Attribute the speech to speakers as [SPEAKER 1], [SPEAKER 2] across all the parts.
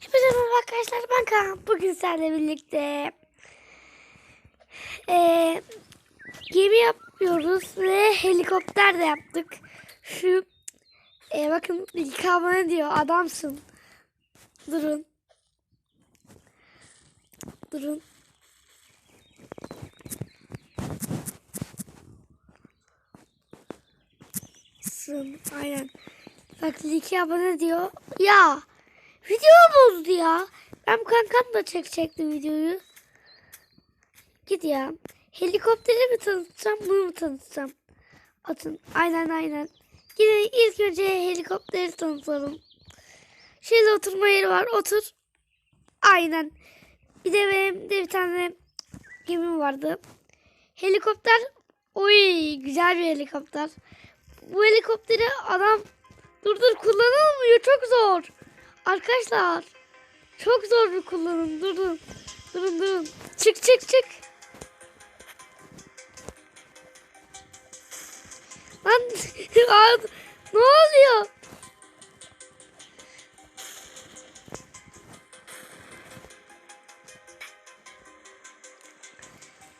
[SPEAKER 1] Hepinize merhaba arkadaşlar ben Kaan. Bugün sizlerle birlikte eee gemi yapıyoruz ve helikopter de yaptık. Şu eee, bakın İlkan bana diyor adamsın. Durun. Durun. Sın, aynen. Bak iki abone diyor. Ya video bozdu ya. Ben kankamla çekecektim videoyu. Git ya. Helikopteri mi tanıtacağım bunu mu tanıtacağım? Atın. Aynen aynen. Yine ilk önce helikopteri tanıtalım. Şöyle oturma yeri var. Otur. Aynen. Bir de benim de bir tane gemim vardı. Helikopter. Oy güzel bir helikopter. Bu helikopteri adam dur dur kullanılmıyor. Çok zor. Arkadaşlar. Çok zor bir kullanım. Durun. Durun durun. Çık çık çık. Lan ne oluyor?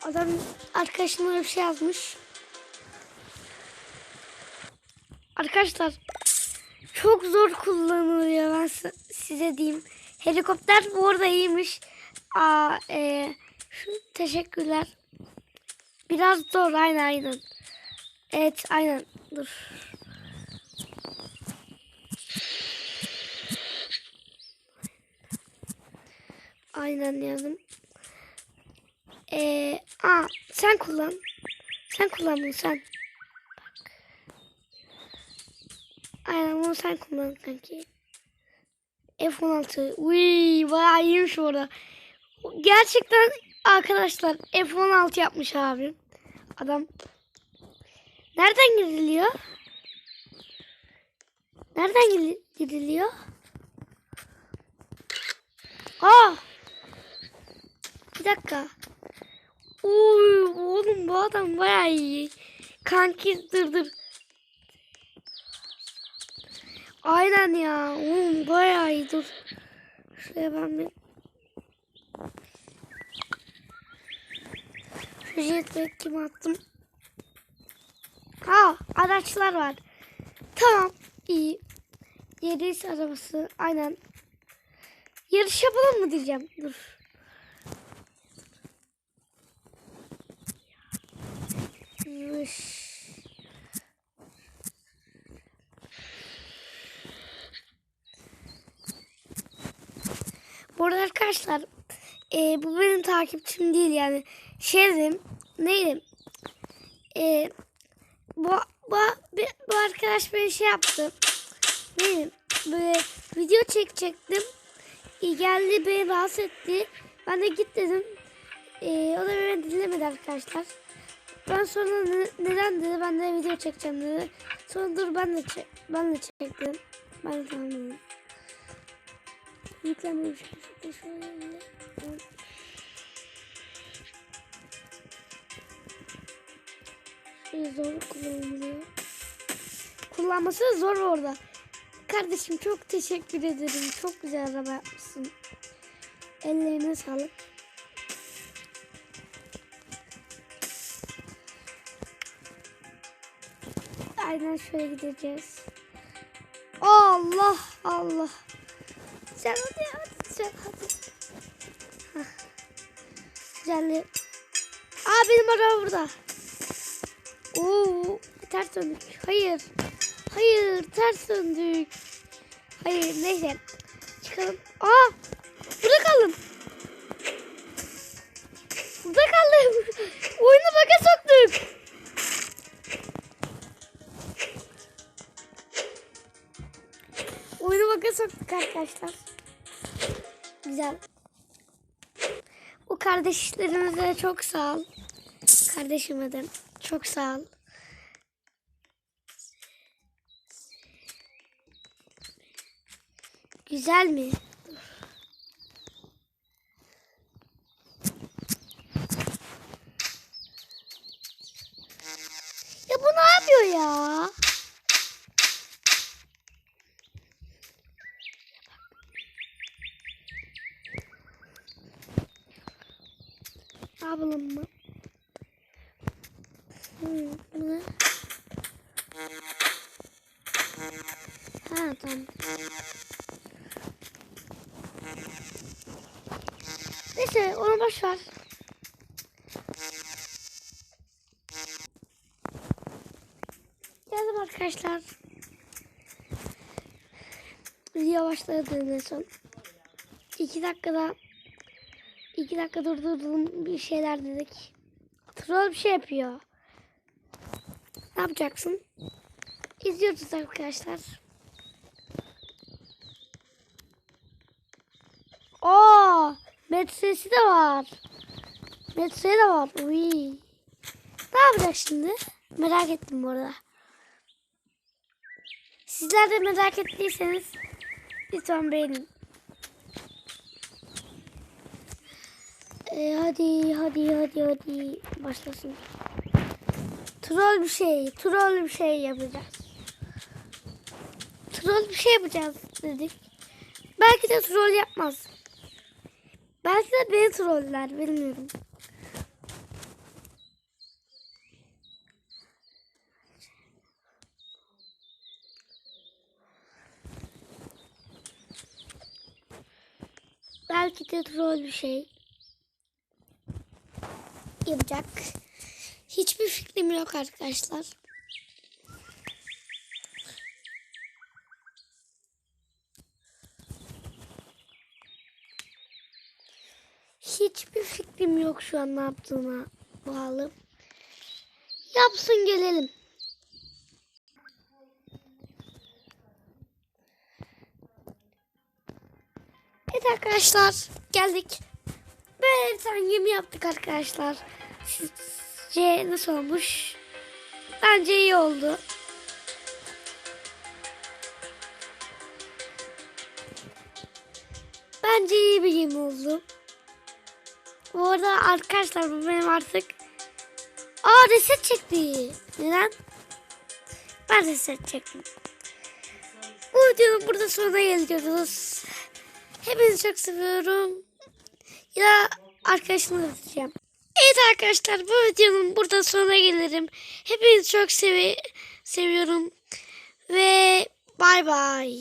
[SPEAKER 1] Adam arkadaşına bir şey yazmış. Arkadaşlar çok zor kullanılıyor ben si- size diyeyim. Helikopter bu arada iyiymiş. Aa, e, şu, teşekkürler. Biraz zor aynen aynen. Evet aynen dur. Aynen yazdım. Ee, aa, sen kullan. Sen kullan bunu sen. Bak. Aynen bunu sen kullan kanki. F16. Uy bayağı iyiymiş orada. Gerçekten arkadaşlar F16 yapmış abi. Adam. Nereden gidiliyor? Nereden gidi- gidiliyor? Aa! Bir dakika. Uy oğlum bu adam bayağı iyi. Kanki dur dur. Aynen ya. Oğlum bayağı iyi dur. Şuraya ben bir... Şu jetpack kim attım? Aa araçlar var. Tamam iyi. Yedis arabası aynen. Yarış yapalım mı diyeceğim. Dur. Yarış. Bu arada arkadaşlar e, bu benim takipçim değil yani. Şey dedim neydi? E, bu, bu, bu arkadaş böyle şey yaptı. Neydi? Böyle video çekecektim. E, geldi beni rahatsız etti. Ben de git dedim. E, o da beni dinlemedi arkadaşlar. Ben sonra ne- neden dedi ben de video çekeceğim dedi. Sonra dur ben de çek, ben de çektim. Ben de tamam dedim. Yüklenmemiş. Şöyle. Şöyle zor kullanılıyor. Kullanması zor orada. Kardeşim çok teşekkür ederim. Çok güzel araba yapmışsın. Ellerine sağlık. Aynen şöyle gideceğiz. Allah Allah. Sen hadi hadi sen hadi. Aa benim araba burada. Oo ters döndük. Hayır. Hayır ters döndük. Hayır neyse. Çıkalım. Aa burada kaldım. Burada kaldım. Oyunu baka soktuk. Oyunu baka soktuk arkadaşlar. Güzel. Bu kardeşlerimize çok sağ ol. Kardeşime de çok sağ ol. Güzel mi? Ya bu ne yapıyor ya? Ne yapalım mı? Hmm, bu ne? Ha tamam. Neyse onu boş ver. Geldim arkadaşlar. Video başladı en son. İki dakikada iki dakika durdurdum bir şeyler dedik. Troll bir şey yapıyor. Ne yapacaksın? İzliyoruz arkadaşlar. Aa, metresi de var. Metre de var. Uy. Ne yapacak şimdi? Merak ettim bu arada. Sizler de merak ettiyseniz lütfen beğenin. Ee, hadi hadi hadi hadi başlasın. Troll bir şey, troll bir şey yapacağız. Troll bir şey yapacağız dedik. Belki de troll yapmaz. Belki de beni troller bilmiyorum. Belki de troll bir şey yapacak. Hiçbir fikrim yok arkadaşlar. Hiçbir fikrim yok şu an ne yaptığına bağlı. Yapsın gelelim. Evet arkadaşlar geldik. Böyle bir tane gemi yaptık arkadaşlar. Sizce nasıl olmuş? Bence iyi oldu. Bence iyi bir gemi oldu. Bu arada arkadaşlar bu benim artık... Aa reset çekti. Neden? Ben reset çektim. Bu videonun burada sonuna geliyoruz. Hepinizi çok seviyorum. Ya arkadaşımla biteceğim. Evet arkadaşlar bu videonun burada sonuna gelirim. Hepinizi çok sevi seviyorum. Ve bay bay.